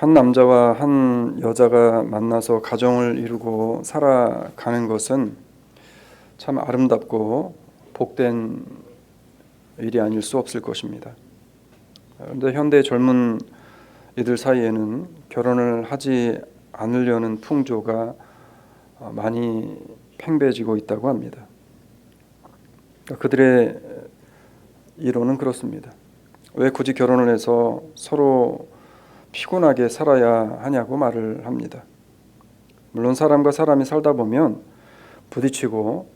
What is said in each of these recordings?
한 남자와 한 여자가 만나서 가정을 이루고 살아가는 것은 참 아름답고 복된 일이 아닐 수 없을 것입니다. 그런데 현대 젊은 이들 사이에는 결혼을 하지 않으려는 풍조가 많이 팽배해지고 있다고 합니다. 그들의 이론은 그렇습니다. 왜 굳이 결혼을 해서 서로 피곤하게 살아야 하냐고 말을 합니다. 물론 사람과 사람이 살다 보면 부딪히고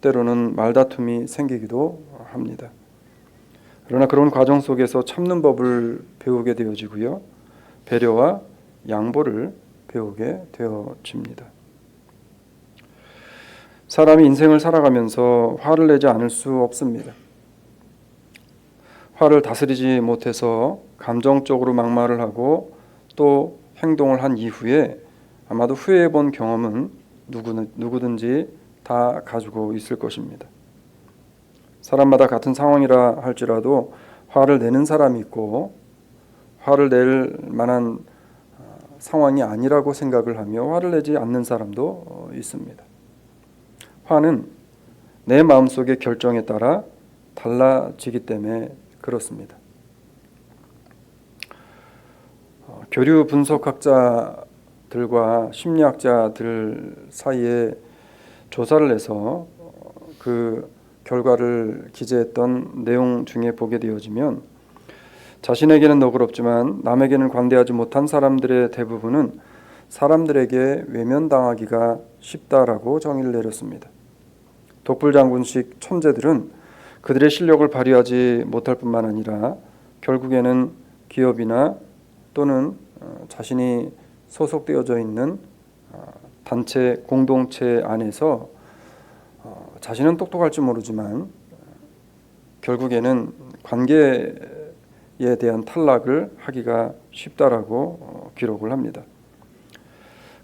때로는 말다툼이 생기기도 합니다. 그러나 그런 과정 속에서 참는 법을 배우게 되어지고요. 배려와 양보를 배우게 되어집니다. 사람이 인생을 살아가면서 화를 내지 않을 수 없습니다. 화를 다스리지 못해서 감정적으로 막말을 하고 또 행동을 한 이후에 아마도 후회해 본 경험은 누구든지 다 가지고 있을 것입니다. 사람마다 같은 상황이라 할지라도 화를 내는 사람이 있고 화를 낼 만한 상황이 아니라고 생각을 하며 화를 내지 않는 사람도 있습니다. 화는 내 마음속의 결정에 따라 달라지기 때문에 그렇습니다. 어, 교류 분석학자들과 심리학자들 사이에 조사를 해서 그 결과를 기재했던 내용 중에 보게 되어지면 자신에게는 너그럽지만 남에게는 관대하지 못한 사람들의 대부분은 사람들에게 외면당하기가 쉽다라고 정의를 내렸습니다. 독불장군식 천재들은 그들의 실력을 발휘하지 못할 뿐만 아니라 결국에는 기업이나 또는 어, 자신이 소속되어져 있는 어, 단체 공동체 안에서 어, 자신은 똑똑할지 모르지만 결국에는 관계에 대한 탈락을 하기가 쉽다라고 기록을 합니다.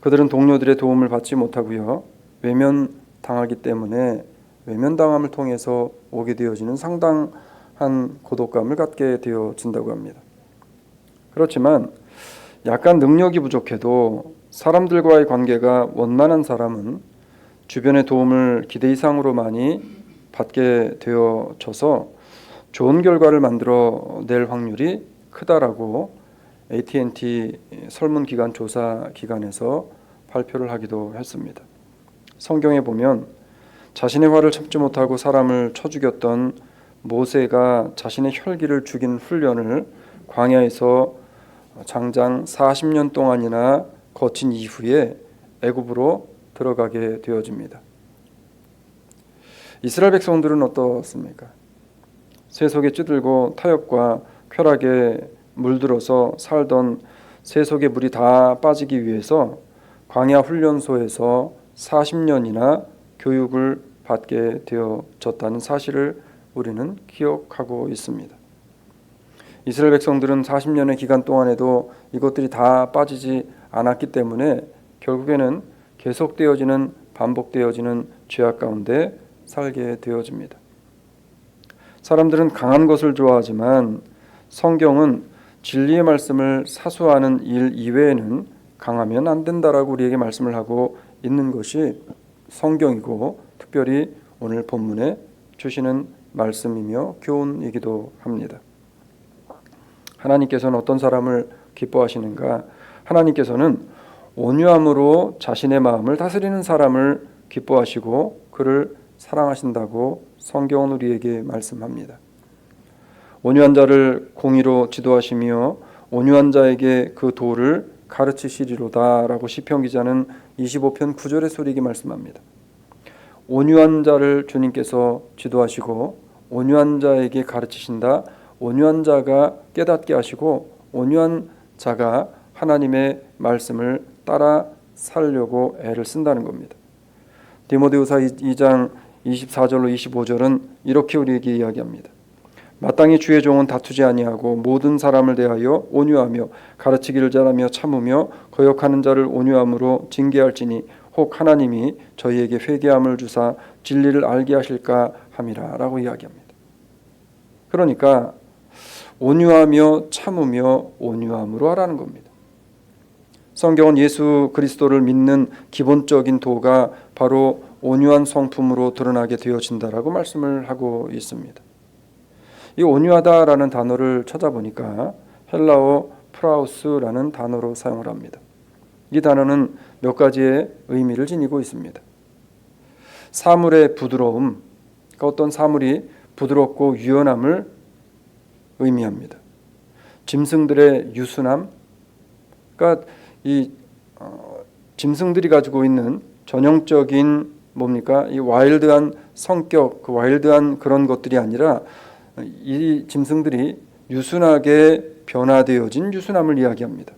그들은 동료들의 도움을 받지 못하고요 외면 당하기 때문에 외면 당함을 통해서 오게 되어지는 상당한 고독감을 갖게 되어진다고 합니다. 그렇지만 약간 능력이 부족해도 사람들과의 관계가 원만한 사람은 주변의 도움을 기대 이상으로 많이 받게 되어져서 좋은 결과를 만들어 낼 확률이 크다라고 AT&T 설문 기관 조사 기관에서 발표를 하기도 했습니다. 성경에 보면 자신의 화를 참지 못하고 사람을 쳐 죽였던 모세가 자신의 혈기를 죽인 훈련을 광야에서 장장 40년 동안이나 거친 이후에 애굽으로 들어가게 되어집니다. 이스라엘 백성들은 어떻습니까? 세속에 찌들고 타협과 쾌락에 물들어서 살던 세속의 물이 다 빠지기 위해서 광야 훈련소에서 40년이나 교육을 받게 되어졌다는 사실을 우리는 기억하고 있습니다. 이스라엘 백성들은 40년의 기간 동안에도 이것들이 다 빠지지 않았기 때문에 결국에는 계속되어지는 반복되어지는 죄악 가운데 살게 되어집니다. 사람들은 강한 것을 좋아하지만 성경은 진리의 말씀을 사수하는 일 이외에는 강하면 안 된다라고 우리에게 말씀을 하고 있는 것이 성경이고 특별히 오늘 본문에 주시는 말씀이며 교훈이기도 합니다. 하나님께서는 어떤 사람을 기뻐하시는가? 하나님께서는 온유함으로 자신의 마음을 다스리는 사람을 기뻐하시고 그를 사랑하신다고 성경은 우리에게 말씀합니다. 온유한 자를 공의로 지도하시며 온유한 자에게 그 도를 가르치시리로다라고 시편 기자는 25편 9절의 소리기 말씀합니다. 온유한 자를 주님께서 지도하시고 온유한 자에게 가르치신다. 온유한 자가 깨닫게 하시고 온유한 자가 하나님의 말씀을 따라 살려고 애를 쓴다는 겁니다. 디모데후서 2장 24절로 25절은 이렇게 우리에게 이야기합니다. 마땅히 주의 종은 다투지 아니하고 모든 사람을 대하여 온유하며 가르치기를 잘하며 참으며 거역하는 자를 온유함으로 징계할지니 혹 하나님이 저희에게 회개함을 주사 진리를 알게 하실까 함이라라고 이야기합니다. 그러니까 온유하며 참으며 온유함으로 하라는 겁니다. 성경은 예수 그리스도를 믿는 기본적인 도가 바로 온유한 성품으로 드러나게 되어진다라고 말씀을 하고 있습니다. 이 온유하다라는 단어를 찾아보니까 헬라어 프라우스라는 단어로 사용을 합니다. 이 단어는 몇 가지의 의미를 지니고 있습니다. 사물의 부드러움, 그러니까 어떤 사물이 부드럽고 유연함을 의미합니다. 짐승들의 유순함, 그러니까 이 어, 짐승들이 가지고 있는 전형적인 뭡니까 이 와일드한 성격, 그 와일드한 그런 것들이 아니라 이 짐승들이 유순하게 변화되어진 유순함을 이야기합니다.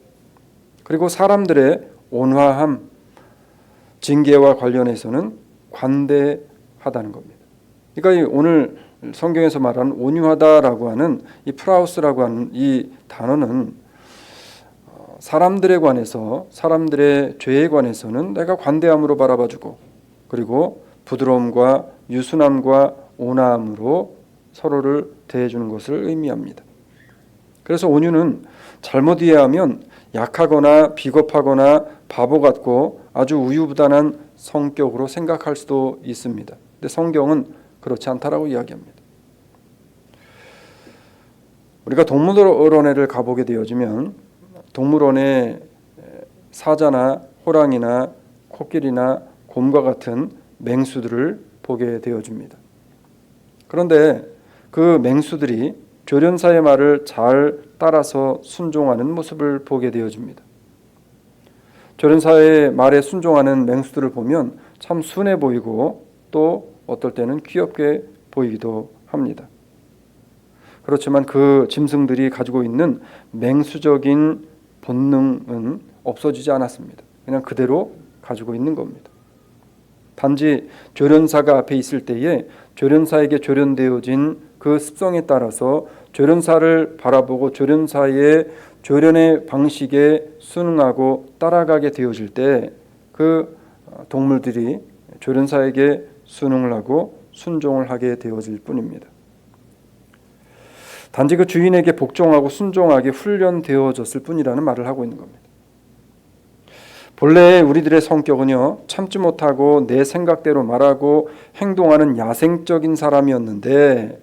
그리고 사람들의 온화함, 징계와 관련해서는 관대하다는 겁니다. 그러니까 오늘 성경에서 말하는 온유하다라고 하는 이 프라우스라고 하는 이 단어는 어, 사람들에 관해서 사람들의 죄에 관해서는 내가 관대함으로 바라봐주고 그리고 부드러움과 유순함과 온화함으로 서로를 대해주는 것을 의미합니다. 그래서 온유는 잘못 이해하면 약하거나 비겁하거나 바보 같고 아주 우유부단한 성격으로 생각할 수도 있습니다. 근데 성경은 그렇지 않다라고 이야기합니다. 우리가 동물원에를 가보게 되어지면 동물원에 사자나 호랑이나 코끼리나 곰과 같은 맹수들을 보게 되어집니다. 그런데 그 맹수들이 조련사의 말을 잘 따라서 순종하는 모습을 보게 되어집니다. 조련사의 말에 순종하는 맹수들을 보면 참 순해 보이고 또 어떨 때는 귀엽게 보이기도 합니다. 그렇지만 그 짐승들이 가지고 있는 맹수적인 본능은 없어지지 않았습니다. 그냥 그대로 가지고 있는 겁니다. 단지 조련사가 앞에 있을 때에 조련사에게 조련되어진 그 습성에 따라서 조련사를 바라보고 조련사의 조련의 방식에 순응하고 따라가게 되어질 때 그 동물들이 조련사에게 순응을 하고 순종을 하게 되어질 뿐입니다. 단지 그 주인에게 복종하고 순종하게 훈련되어졌을 뿐이라는 말을 하고 있는 겁니다. 본래 우리들의 성격은요 참지 못하고 내 생각대로 말하고 행동하는 야생적인 사람이었는데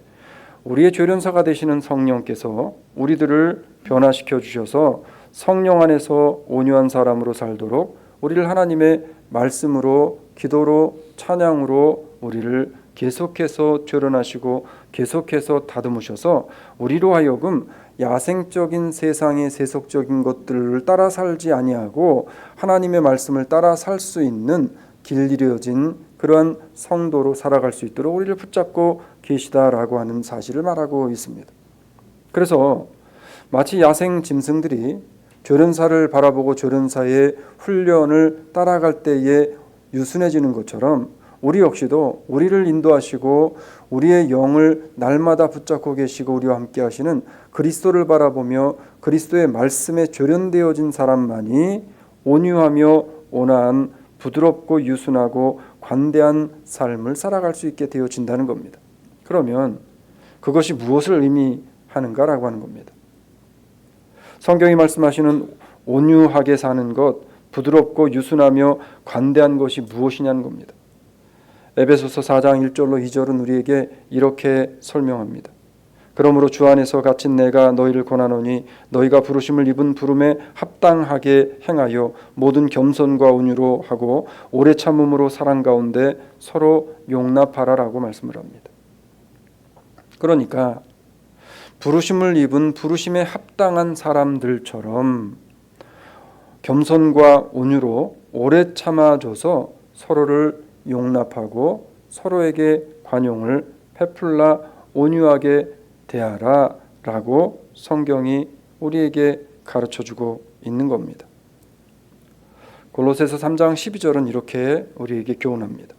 우리의 조련사가 되시는 성령께서 우리들을 변화시켜 주셔서 성령 안에서 온유한 사람으로 살도록 우리를 하나님의 말씀으로 기도로 찬양으로 우리를 계속해서 조련하시고 계속해서 다듬으셔서 우리로 하여금 야생적인 세상의 세속적인 것들을 따라 살지 아니하고 하나님의 말씀을 따라 살 수 있는 길들여진 그러한 성도로 살아갈 수 있도록 우리를 붙잡고 계시다라고 하는 사실을 말하고 있습니다. 그래서 마치 야생 짐승들이 조련사를 바라보고 조련사의 훈련을 따라갈 때에 유순해지는 것처럼 우리 역시도 우리를 인도하시고 우리의 영을 날마다 붙잡고 계시고 우리와 함께 하시는 그리스도를 바라보며 그리스도의 말씀에 조련되어진 사람만이 온유하며 온화한 부드럽고 유순하고 관대한 삶을 살아갈 수 있게 되어진다는 겁니다. 그러면 그것이 무엇을 의미하는가라고 하는 겁니다. 성경이 말씀하시는 온유하게 사는 것, 부드럽고 유순하며 관대한 것이 무엇이냐는 겁니다. 에베소서 4장 1절로 2절은 우리에게 이렇게 설명합니다. 그러므로 주 안에서 갇힌 내가 너희를 권하노니 너희가 부르심을 입은 부름에 합당하게 행하여 모든 겸손과 온유로 하고 오래 참음으로 사랑 가운데 서로 용납하라라고 말씀을 합니다. 그러니까 부르심을 입은 부르심에 합당한 사람들처럼 겸손과 온유로 오래 참아줘서 서로를 용납하고 서로에게 관용을 베풀라 온유하게 대하라 라고 성경이 우리에게 가르쳐 주고 있는 겁니다. 골로새서 3장 12절은 이렇게 우리에게 교훈합니다.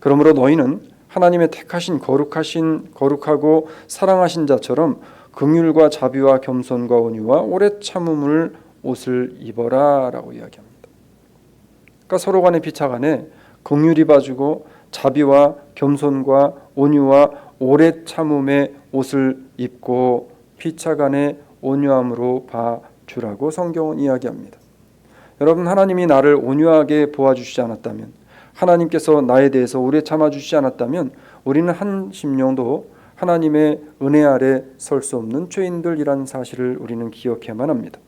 그러므로 너희는 하나님의 택하신 거룩하신 거룩하고 사랑하신 자처럼 긍휼과 자비와 겸손과 온유와 오래 참음을 옷을 입어라라고 이야기합니다. 그러니까 서로 간의 비착 안에 긍휼이 봐주고 자비와 겸손과 온유와 오래 참음의 옷을 입고 피차간의 온유함으로 봐주라고 성경은 이야기합니다. 여러분 하나님이 나를 온유하게 보아주시지 않았다면 하나님께서 나에 대해서 오래 참아주시지 않았다면 우리는 한 심령도 하나님의 은혜 아래 설 수 없는 죄인들이라는 사실을 우리는 기억해야만 합니다.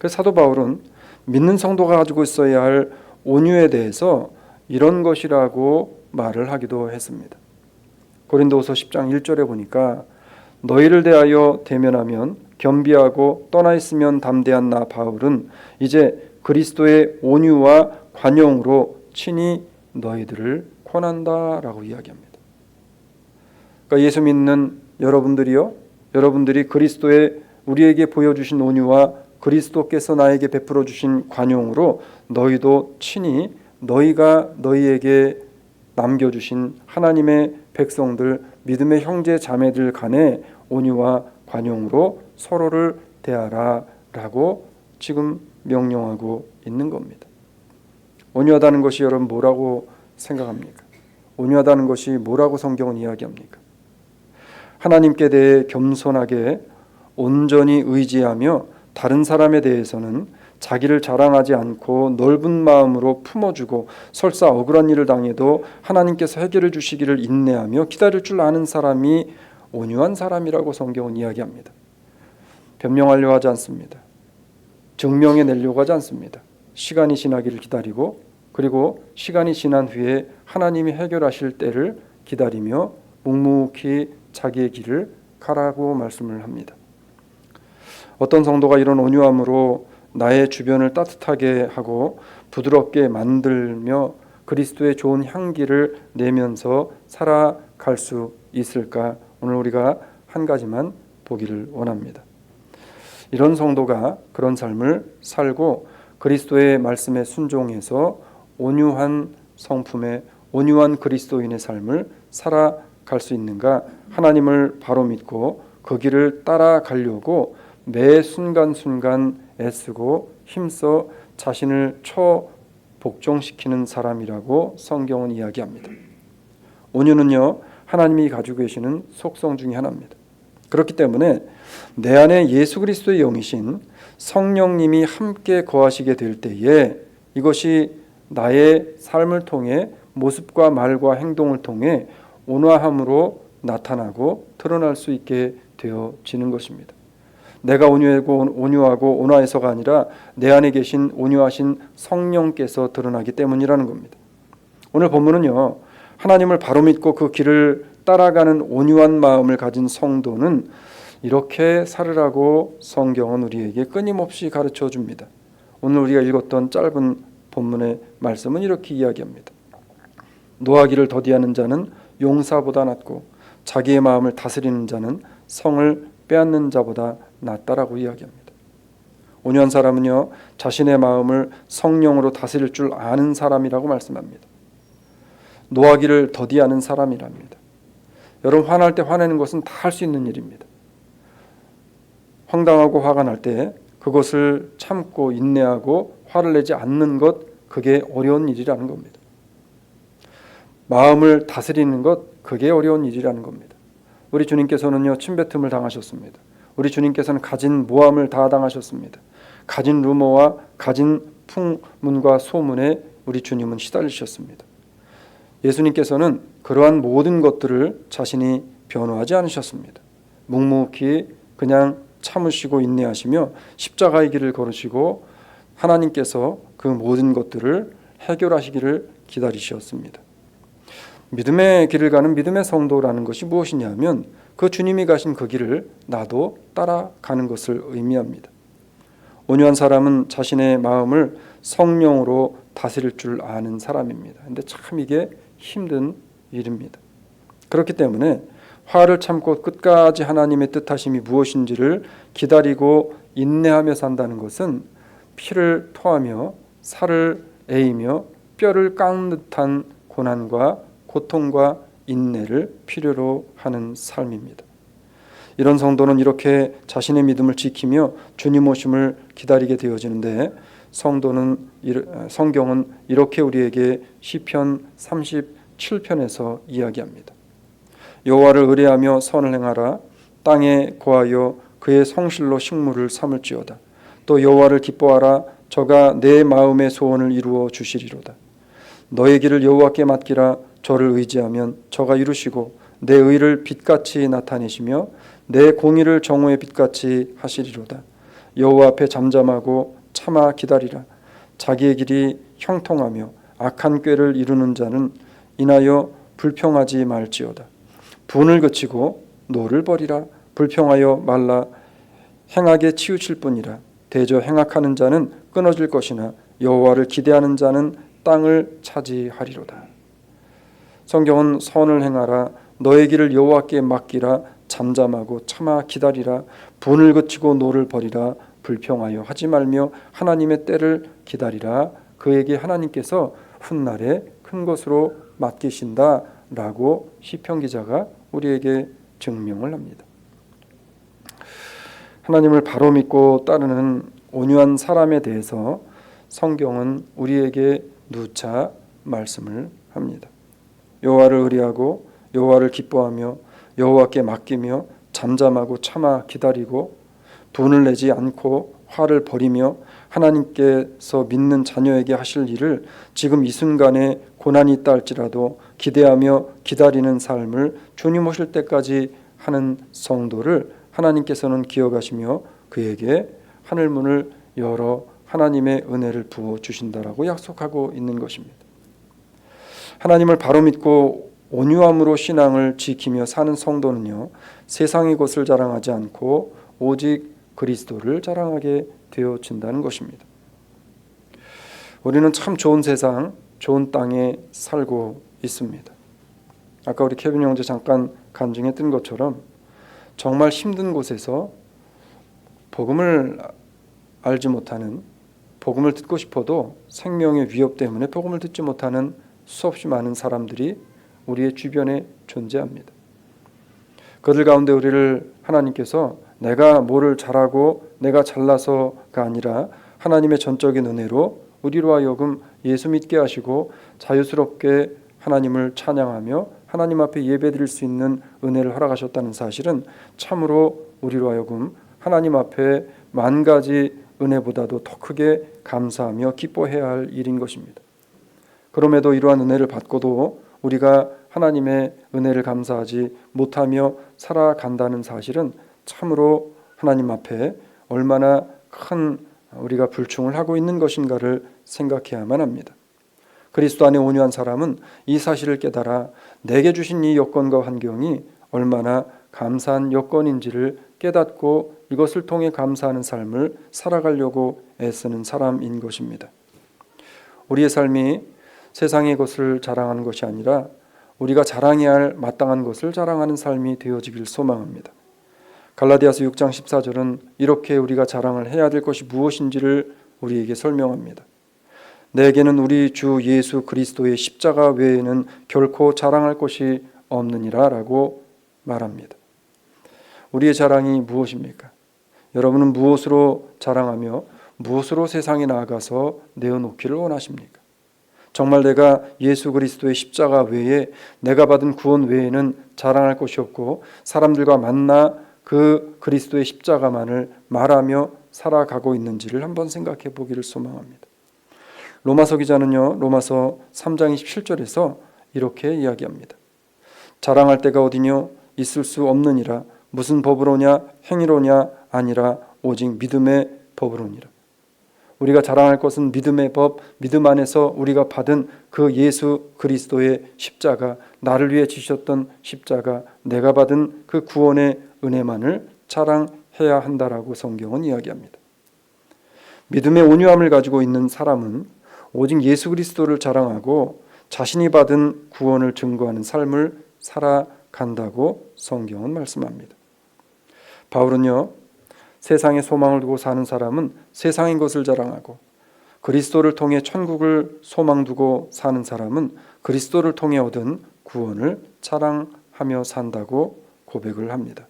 그래서 사도 바울은 믿는 성도가 가지고 있어야 할 온유에 대해서 이런 것이라고 말을 하기도 했습니다. 고린도후서 10장 1절에 보니까 너희를 대하여 대면하면 겸비하고 떠나 있으면 담대한 나 바울은 이제 그리스도의 온유와 관용으로 친히 너희들을 권한다라고 이야기합니다. 그러니까 예수 믿는 여러분들이요, 여러분들이 그리스도의 우리에게 보여주신 온유와 그리스도께서 나에게 베풀어 주신 관용으로 너희도 친히 너희가 너희에게 남겨 주신 하나님의 백성들 믿음의 형제 자매들 간의 온유와 관용으로 서로를 대하라라고 지금 명령하고 있는 겁니다. 온유하다는 것이 여러분 뭐라고 생각합니까? 온유하다는 것이 뭐라고 성경은 이야기합니까? 하나님께 대해 겸손하게 온전히 의지하며 다른 사람에 대해서는 자기를 자랑하지 않고 넓은 마음으로 품어주고 설사 억울한 일을 당해도 하나님께서 해결해 주시기를 인내하며 기다릴 줄 아는 사람이 온유한 사람이라고 성경은 이야기합니다. 변명하려 하지 않습니다. 증명해 내려고 하지 않습니다. 시간이 지나기를 기다리고 그리고 시간이 지난 후에 하나님이 해결하실 때를 기다리며 묵묵히 자기의 길을 가라고 말씀을 합니다. 어떤 성도가 이런 온유함으로 나의 주변을 따뜻하게 하고 부드럽게 만들며 그리스도의 좋은 향기를 내면서 살아갈 수 있을까? 오늘 우리가 한 가지만 보기를 원합니다. 이런 성도가 그런 삶을 살고 그리스도의 말씀에 순종해서 온유한 성품의 온유한 그리스도인의 삶을 살아갈 수 있는가? 하나님을 바로 믿고 그 길을 따라가려고 매 순간순간 애쓰고 힘써 자신을 처 복종시키는 사람이라고 성경은 이야기합니다. 온유는요 하나님이 가지고 계시는 속성 중의 하나입니다. 그렇기 때문에 내 안에 예수 그리스도의 영이신 성령님이 함께 거하시게 될 때에 이것이 나의 삶을 통해 모습과 말과 행동을 통해 온화함으로 나타나고 드러날 수 있게 되어지는 것입니다. 내가 온유하고 온유하고 온화해서가 아니라 내 안에 계신 온유하신 성령께서 드러나기 때문이라는 겁니다. 오늘 본문은요. 하나님을 바로 믿고 그 길을 따라가는 온유한 마음을 가진 성도는 이렇게 살으라고 성경은 우리에게 끊임없이 가르쳐 줍니다. 오늘 우리가 읽었던 짧은 본문의 말씀은 이렇게 이야기합니다. 노하기를 더디하는 자는 용사보다 낫고 자기의 마음을 다스리는 자는 성을 빼앗는 자보다 낫다라고 이야기합니다. 온유한 사람은요 자신의 마음을 성령으로 다스릴 줄 아는 사람이라고 말씀합니다. 노하기를 더디하는 사람이랍니다. 여러분 화날 때 화내는 것은 다 할 수 있는 일입니다. 황당하고 화가 날 때 그것을 참고 인내하고 화를 내지 않는 것 그게 어려운 일이라는 겁니다. 마음을 다스리는 것 그게 어려운 일이라는 겁니다. 우리 주님께서는요 침뱉음을 당하셨습니다. 우리 주님께서는 가진 모함을 다 당하셨습니다. 가진 루머와 가진 풍문과 소문에 우리 주님은 시달리셨습니다. 예수님께서는 그러한 모든 것들을 자신이 변호하지 않으셨습니다. 묵묵히 그냥 참으시고 인내하시며 십자가의 길을 걸으시고 하나님께서 그 모든 것들을 해결하시기를 기다리셨습니다. 믿음의 길을 가는 믿음의 성도라는 것이 무엇이냐면 그 주님이 가신 그 길을 나도 따라가는 것을 의미합니다. 온유한 사람은 자신의 마음을 성령으로 다스릴 줄 아는 사람입니다. 근데 참 이게 힘든 일입니다. 그렇기 때문에 화를 참고 끝까지 하나님의 뜻하심이 무엇인지를 기다리고 인내하며 산다는 것은 피를 토하며 살을 에이며 뼈를 깎는 듯한 고난과 고통과 인내를 필요로 하는 삶입니다. 이런 성도는 이렇게 자신의 믿음을 지키며 주님 오심을 기다리게 되어지는데 성도는 성경은 이렇게 우리에게 시편 37편에서 이야기합니다. 여호와를 의뢰하며 선을 행하라 땅에 거하여 그의 성실로 식물을 삼을지어다 또 여호와를 기뻐하라 저가 내 마음의 소원을 이루어 주시리로다. 너의 길을 여호와께 맡기라 저를 의지하면 저가 이루시고 내 의를 빛같이 나타내시며 내 공의를 정오의 빛같이 하시리로다. 여호와 앞에 잠잠하고 참아 기다리라. 자기의 길이 형통하며 악한 꾀를 이루는 자는 인하여 불평하지 말지어다. 분을 그치고 노를 버리라. 불평하여 말라 행하게 치우칠 뿐이라. 대저 행악하는 자는 끊어질 것이나 여호와를 기대하는 자는 땅을 차지하리로다. 성경은 선을 행하라 너의 길을 여호와께 맡기라 잠잠하고 참아 기다리라 분을 그치고 노를 버리라 불평하여 하지 말며 하나님의 때를 기다리라 그에게 하나님께서 훗날에 큰 것으로 맡기신다라고 시편 기자가 우리에게 증명을 합니다. 하나님을 바로 믿고 따르는 온유한 사람에 대해서 성경은 우리에게 누차 말씀을 합니다. 여호와를 의리하고 여호와를 기뻐하며 여호와께 맡기며 잠잠하고 참아 기다리고 분을 내지 않고 화를 버리며 하나님께서 믿는 자녀에게 하실 일을 지금 이 순간에 고난이 있다 할지라도 기대하며 기다리는 삶을 주님 오실 때까지 하는 성도를 하나님께서는 기억하시며 그에게 하늘 문을 열어 하나님의 은혜를 부어 주신다라고 약속하고 있는 것입니다. 하나님을 바로 믿고 온유함으로 신앙을 지키며 사는 성도는요 세상의 것을 자랑하지 않고 오직 그리스도를 자랑하게 되어진다는 것입니다. 우리는 참 좋은 세상, 좋은 땅에 살고 있습니다. 아까 우리 케빈 형제 잠깐 간증했던 것처럼 정말 힘든 곳에서 복음을 알지 못하는 복음을 듣고 싶어도 생명의 위협 때문에 복음을 듣지 못하는 수없이 많은 사람들이 우리의 주변에 존재합니다. 그들 가운데 우리를 하나님께서 내가 뭐를 잘하고 내가 잘나서가 아니라 하나님의 전적인 은혜로 우리로 하여금 예수 믿게 하시고 자유스럽게 하나님을 찬양하며 하나님 앞에 예배드릴 수 있는 은혜를 허락하셨다는 사실은 참으로 우리로 하여금 하나님 앞에 만 가지 은혜보다도 더 크게 감사하며 기뻐해야 할 일인 것입니다. 그럼에도 이러한 은혜를 받고도 우리가 하나님의 은혜를 감사하지 못하며 살아간다는 사실은 참으로 하나님 앞에 얼마나 큰 우리가 불충을 하고 있는 것인가를 생각해야만 합니다. 그리스도 안에 온유한 사람은 이 사실을 깨달아 내게 주신 이 여건과 환경이 얼마나 감사한 여건인지를 깨닫고 이것을 통해 감사하는 삶을 살아가려고 애쓰는 사람인 것입니다. 우리의 삶이 세상의 것을 자랑하는 것이 아니라 우리가 자랑해야 할 마땅한 것을 자랑하는 삶이 되어지길 소망합니다. 갈라디아서 6장 14절은 이렇게 우리가 자랑을 해야 될 것이 무엇인지를 우리에게 설명합니다. 내게는 우리 주 예수 그리스도의 십자가 외에는 결코 자랑할 것이 없느니라라고 말합니다. 우리의 자랑이 무엇입니까? 여러분은 무엇으로 자랑하며 무엇으로 세상에 나아가서 내어놓기를 원하십니까? 정말 내가 예수 그리스도의 십자가 외에 내가 받은 구원 외에는 자랑할 것이 없고 사람들과 만나 그 그리스도의 십자가만을 말하며 살아가고 있는지를 한번 생각해 보기를 소망합니다. 로마서 기자는요. 로마서 3장 27절에서 이렇게 이야기합니다. 자랑할 때가 어디뇨 있을 수 없느니라 무슨 법으로냐 행위로냐 아니라 오직 믿음의 법으로니라. 우리가 자랑할 것은 믿음의 법, 믿음 안에서 우리가 받은 그 예수 그리스도의 십자가, 나를 위해 지셨던 십자가, 내가 받은 그 구원의 은혜만을 자랑해야 한다라고 성경은 이야기합니다. 믿음의 온유함을 가지고 있는 사람은 오직 예수 그리스도를 자랑하고 자신이 받은 구원을 증거하는 삶을 살아간다고 성경은 말씀합니다. 바울은요, 세상에 소망을 두고 사는 사람은 세상인 것을 자랑하고 그리스도를 통해 천국을 소망 두고 사는 사람은 그리스도를 통해 얻은 구원을 자랑하며 산다고 고백을 합니다.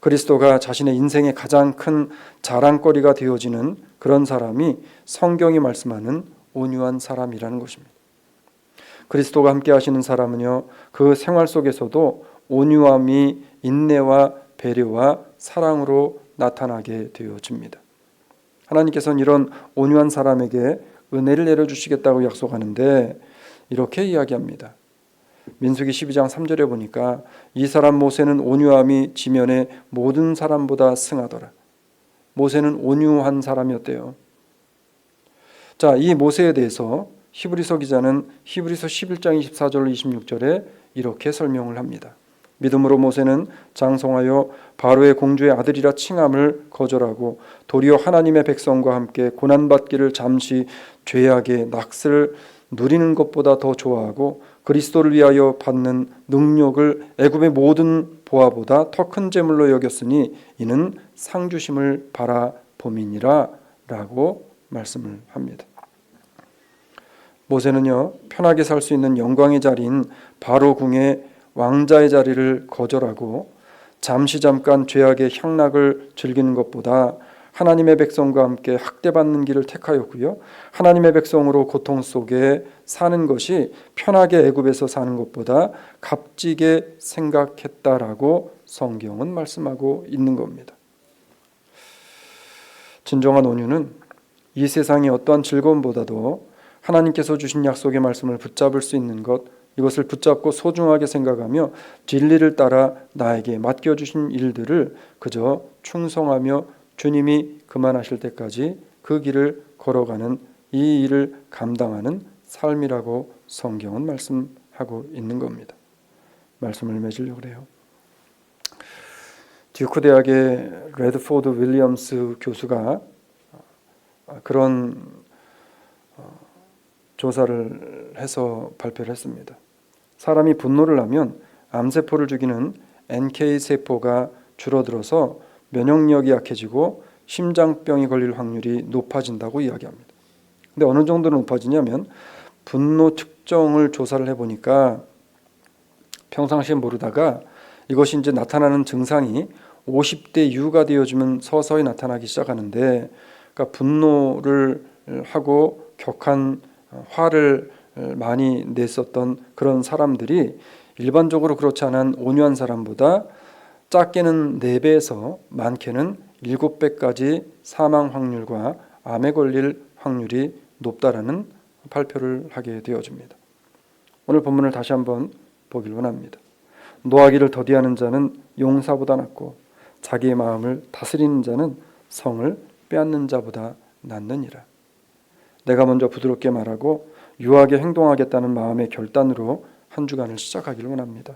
그리스도가 자신의 인생의 가장 큰 자랑거리가 되어지는 그런 사람이 성경이 말씀하는 온유한 사람이라는 것입니다. 그리스도가 함께 하시는 사람은요, 그 생활 속에서도 온유함이 인내와 배려와 사랑으로 나타나게 되어집니다. 하나님께서는 이런 온유한 사람에게 은혜를 내려주시겠다고 약속하는데 이렇게 이야기합니다. 민수기 12장 3절에 보니까 이 사람 모세는 온유함이 지면의 모든 사람보다 승하더라. 모세는 온유한 사람이었대요. 자, 이 모세에 대해서 히브리서 기자는 히브리서 11장 24절 26절에 이렇게 설명을 합니다. 믿음으로 모세는 장성하여 바로의 공주의 아들이라 칭함을 거절하고 도리어 하나님의 백성과 함께 고난 받기를 잠시 죄악의 낙슬 누리는 것보다 더 좋아하고 그리스도를 위하여 받는 능력을 애굽의 모든 보화보다 더 큰 재물로 여겼으니 이는 상 주심을 바라봄이니라라고 말씀을 합니다. 모세는요 편하게 살 수 있는 영광의 자리인 바로 궁의 왕자의 자리를 거절하고 잠시 잠깐 죄악의 향락을 즐기는 것보다 하나님의 백성과 함께 학대받는 길을 택하였고요. 하나님의 백성으로 고통 속에 사는 것이 편하게 애굽에서 사는 것보다 값지게 생각했다라고 성경은 말씀하고 있는 겁니다. 진정한 온유는 이 세상의 어떠한 즐거움보다도 하나님께서 주신 약속의 말씀을 붙잡을 수 있는 것 이것을 붙잡고 소중하게 생각하며 진리를 따라 나에게 맡겨 주신 일들을 그저 충성하며 주님이 그만하실 때까지 그 길을 걸어가는 이 일을 감당하는 삶이라고 성경은 말씀하고 있는 겁니다. 말씀을 맺으려고 그래요. 듀크 대학의 레드포드 윌리엄스 교수가 그런 어, 조사를 해서 발표를 했습니다. 사람이 분노를 하면 암세포를 죽이는 NK 세포가 줄어들어서 면역력이 약해지고 심장병이 걸릴 확률이 높아진다고 이야기합니다. 근데 어느 정도로 높아지냐면 분노 측정을 조사를 해보니까 평상시에 모르다가 이것이 이제 나타나는 증상이 50대 이후가 되어지면 서서히 나타나기 시작하는데 그러니까 분노를 하고 격한 화를 많이 냈었던 그런 사람들이 일반적으로 그렇지 않은 온유한 사람보다 작게는 4배에서 많게는 7배까지 사망 확률과 암에 걸릴 확률이 높다라는 발표를 하게 되어집니다. 오늘 본문을 다시 한번 보길 원합니다. 노하기를 더디하는 자는 용사보다 낫고 자기의 마음을 다스리는 자는 성을 빼앗는 자보다 낫느니라. 내가 먼저 부드럽게 말하고 유하게 행동하겠다는 마음의 결단으로 한 주간을 시작하기를 원합니다.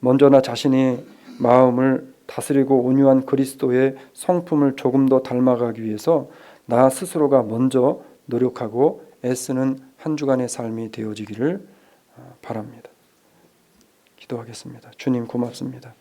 먼저 나 자신이 마음을 다스리고 온유한 그리스도의 성품을 조금 더 닮아가기 위해서 나 스스로가 먼저 노력하고 애쓰는 한 주간의 삶이 되어지기를 바랍니다. 기도하겠습니다. 주님 고맙습니다.